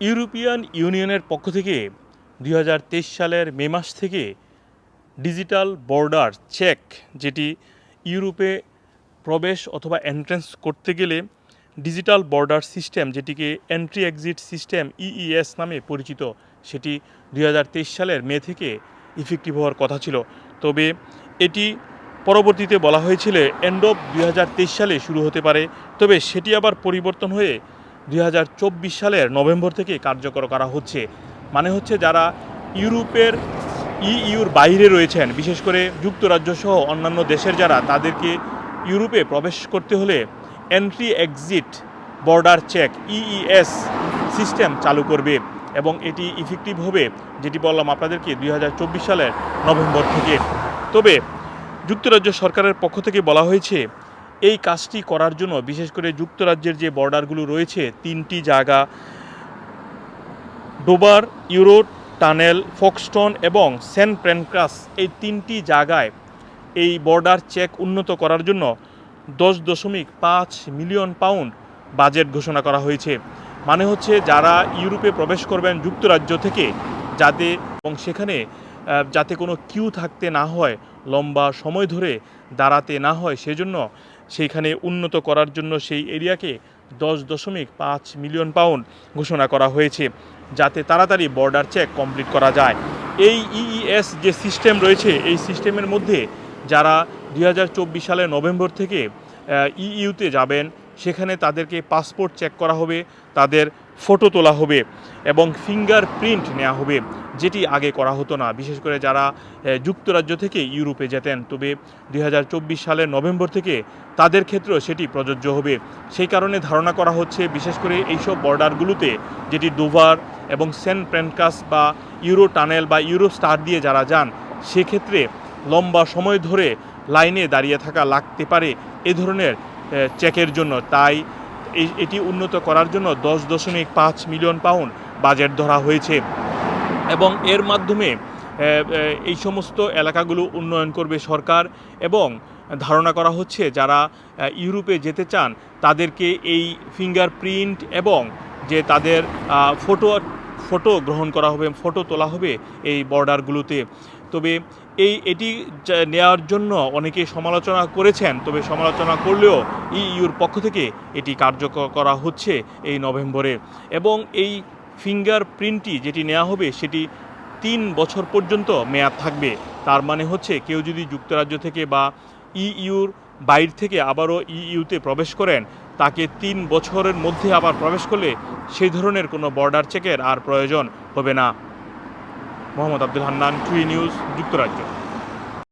European ইউনিয়নের পক্ষ থেকে দুই হাজার তেইশ সালের মে মাস থেকে ডিজিটাল বর্ডার চেক, যেটি ইউরোপে প্রবেশ অথবা এন্ট্রেন্স করতে গেলে ডিজিটাল বর্ডার সিস্টেম, যেটিকে এন্ট্রি এক্সিট সিস্টেম ইইএস নামে পরিচিত, সেটি দুই হাজার তেইশ সালের মে থেকে ইফেক্টিভ হওয়ার কথা ছিল। তবে এটি পরবর্তীতে বলা হয়েছিল, এন্ড অফ দুই হাজার তেইশ সালে শুরু হতে পারে। তবে সেটি আবার পরিবর্তন হয়ে দুই হাজার চব্বিশ সালের নভেম্বর থেকে কার্যকর করা হচ্ছে। মানে হচ্ছে যারা ইউরোপের ইইউর বাইরে রয়েছেন, বিশেষ করে যুক্তরাজ্য সহ অন্যান্য দেশের যারা, তাদেরকে ইউরোপে প্রবেশ করতে হলে entry exit border check EES system চালু করবে এবং এটি ইফেক্টিভ হবে, যেটি বললাম আপনাদেরকে দুই হাজার চব্বিশ সালের নভেম্বর থেকে। তবে যুক্তরাজ্য সরকারের পক্ষ থেকে বলা হয়েছে এই কাজটি করার জন্য, বিশেষ করে যুক্তরাজ্যের যে বর্ডারগুলো রয়েছে, তিনটি জায়গা, ডোবার ইউরো টানেল, ফক্সটন এবং সেন্ট প্রেনক্রাস এই তিনটি জায়গায় এই বর্ডার চেক উন্নত করার জন্য দশ দশমিক পাঁচ মিলিয়ন পাউন্ড বাজেট ঘোষণা করা হয়েছে। মানে হচ্ছে যারা ইউরোপে প্রবেশ করবেন যুক্তরাজ্য থেকে, যাতে এবং সেখানে যাতে কোনো কিউ থাকতে না হয়, লম্বা সময় ধরে দাঁড়াতে না হয়, সেজন্য সেইখানে উন্নত করার জন্য সেই এরিয়াকে দশ দশমিক পাঁচ মিলিয়ন পাউন্ড ঘোষণা করা হয়েছে, যাতে তাড়াতাড়ি বর্ডার চেক কমপ্লিট করা যায়। এই ইইএস যে সিস্টেম রয়েছে, এই সিস্টেমের মধ্যে যারা দুই সালে নভেম্বর থেকে ইইউতে যাবেন, সেখানে তাদেরকে পাসপোর্ট চেক করা হবে, তাদের ফটো তোলা হবে এবং ফিঙ্গার প্রিন্ট নেওয়া হবে, যেটি আগে করা হতো না। বিশেষ করে যারা যুক্তরাজ্য থেকে ইউরোপে যেতেন, তবে দু হাজার চব্বিশ সালের নভেম্বর থেকে তাদের ক্ষেত্রেও সেটি প্রযোজ্য হবে। সেই কারণে ধারণা করা হচ্ছে, বিশেষ করে এইসব বর্ডারগুলোতে, যেটি ডোভার এবং সেন্ট প্রেনকাস বা ইউরো টানেল বা ইউরো স্টার দিয়ে যারা যান, সেক্ষেত্রে লম্বা সময় ধরে লাইনে দাঁড়িয়ে থাকা লাগতে পারে। এ ধরনের চেকের জন্য। তাই এটি উন্নত করার জন্য দশ দশমিক পাঁচ মিলিয়ন পাউন্ড বাজেট ধরা হয়েছে। এবং এর মাধ্যমে এই সমস্ত এলাকাগুলো উন্নয়ন করবে সরকার এবং ধারণা করা হচ্ছে যারা ইউরোপে যেতে চান, তাদেরকে এই ফিঙ্গারপ্রিন্ট এবং যে তাদের ফটো ফটো গ্রহণ করা হবে, ফটো তোলা হবে এই বর্ডারগুলোতে। তবে এই, এটি নেওয়ার জন্য অনেকে সমালোচনা করেছেন, তবে সমালোচনা করলেও ইইউর পক্ষ থেকে এটি কার্যকর করা হচ্ছে এই নভেম্বরে। এবং এই ফিঙ্গার প্রিন্টটি যেটি নেওয়া হবে, সেটি তিন বছর পর্যন্ত মেয়াদ থাকবে। তার মানে হচ্ছে কেউ যদি যুক্তরাজ্য থেকে বা ইইউর বাইর থেকে আবারও ইইউতে প্রবেশ করেন, তাকে তিন বছরের মধ্যে আবার প্রবেশ করলে সেই ধরনের কোনো বর্ডার চেকের আর প্রয়োজন হবে না। মোহাম্মদ আব্দুল হান্নান টুই নিউজ যুক্তরাজ্য।